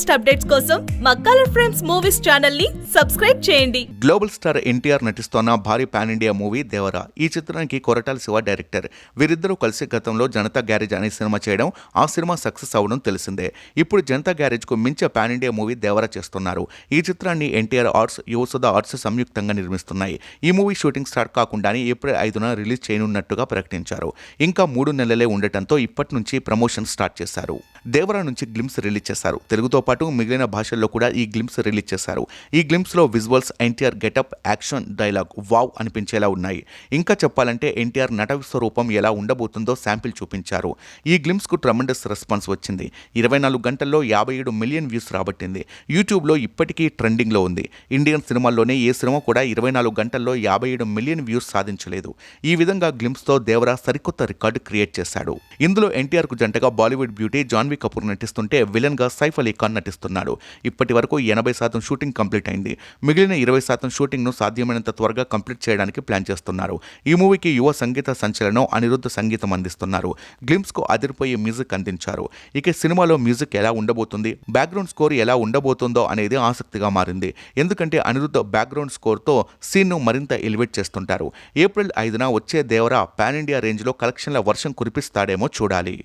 Latest updates కోసం మా colour frames movies ఛానల్ని సబ్స్క్రైబ్ చేయండి. గ్లోబల్ స్టార్ ఎన్టీఆర్ నటిస్తోన్న భారీ పాన్ ఇండియా మూవీ దేవరా. ఈ చిత్రానికి కొరటాల శివ డైరెక్టర్. వీరిద్దరూ కలిసి గతంలో జనతా గ్యారేజ్ అనే సినిమా చేయడం ఆ సినిమా సక్సెస్ అవ్వడం తెలిసిందే. ఇప్పుడు జనతా గ్యారేజ్కు మించే పాన్ ఇండియా మూవీ దేవరా చేస్తున్నారు. ఈ చిత్రాన్ని ఎన్టీఆర్ ఆర్ట్స్ యువసుధ ఆర్ట్స్ సంయుక్తంగా నిర్మిస్తున్నాయి. ఈ మూవీ షూటింగ్ స్టార్ట్ కాకుండానే ఏప్రిల్ ఐదున రిలీజ్ చేయనున్నట్టుగా ప్రకటించారు. ఇంకా మూడు నెలలే ఉండటంతో ఇప్పటి నుంచి ప్రమోషన్ స్టార్ట్ చేశారు. దేవరా నుంచి గ్లిమ్స్ రిలీజ్ చేశారు. తెలుగుతో పాటు మిగిలిన భాషల్లో కూడా ఈ గ్లిమ్స్ రిలీజ్ చేశారు. ఈ గ్లిమ్స్లో visuals NTR getup action dialogue wow అనిపించేలా ఉన్నాయి. ఇంకా చెప్పాలంటే ఎన్టీఆర్ నట విశ్వరూపం ఎలా ఉండబోతుందో శాంపిల్ చూపించారు. ఈ గ్లిమ్స్కు ట్రమండస్ రెస్పాన్స్ వచ్చింది. ఇరవై నాలుగు గంటల్లో యాభై ఏడు మిలియన్ వ్యూస్ రాబట్టింది. యూట్యూబ్లో ఇప్పటికీ ట్రెండింగ్లో ఉంది. ఇండియన్ సినిమాల్లోనే ఏ సినిమా కూడా ఇరవై నాలుగు గంటల్లో యాభై ఏడు మిలియన్ వ్యూస్ సాధించలేదు. ఈ విధంగా గ్లిమ్స్తో దేవరా సరికొత్త రికార్డు క్రియేట్ చేశాడు. ఇందులో ఎన్టీఆర్కు జంటగా బాలీవుడ్ బ్యూటీ జాన్వీ కపూర్ నటిస్తుంటే విలన్గా సైఫ్ అలీ ఖాన్ నటిస్తున్నాడు. ఇప్పటి వరకు ఎనభై శాతం షూటింగ్ కంప్లీట్ అయింది. మిగిలిన ఇరవై శాతం షూటింగ్ను సాధ్యమైనంత త్వరగా కంప్లీట్ చేయడానికి ప్లాన్ చేస్తున్నారు. ఈ మూవీకి యువ సంగీత సంచలనం అనిరుద్ధ సంగీతం అందిస్తున్నారు. గ్లిమ్స్కు అదిరిపోయే మ్యూజిక్ అందించారు. ఇక సినిమాలో మ్యూజిక్ ఎలా ఉండబోతుంది బ్యాక్గ్రౌండ్ స్కోర్ ఎలా ఉండబోతుందో అనేది ఆసక్తిగా మారింది. ఎందుకంటే అనిరుద్ధ బ్యాక్గ్రౌండ్ స్కోర్తో సీన్ను మరింత ఎలివేట్ చేస్తుంటారు. ఏప్రిల్ ఐదున వచ్చే దేవరా పాన్ ఇండియా రేంజ్లో కలెక్షన్ల వర్షం కురిపిస్తాడేమో చూడాలి.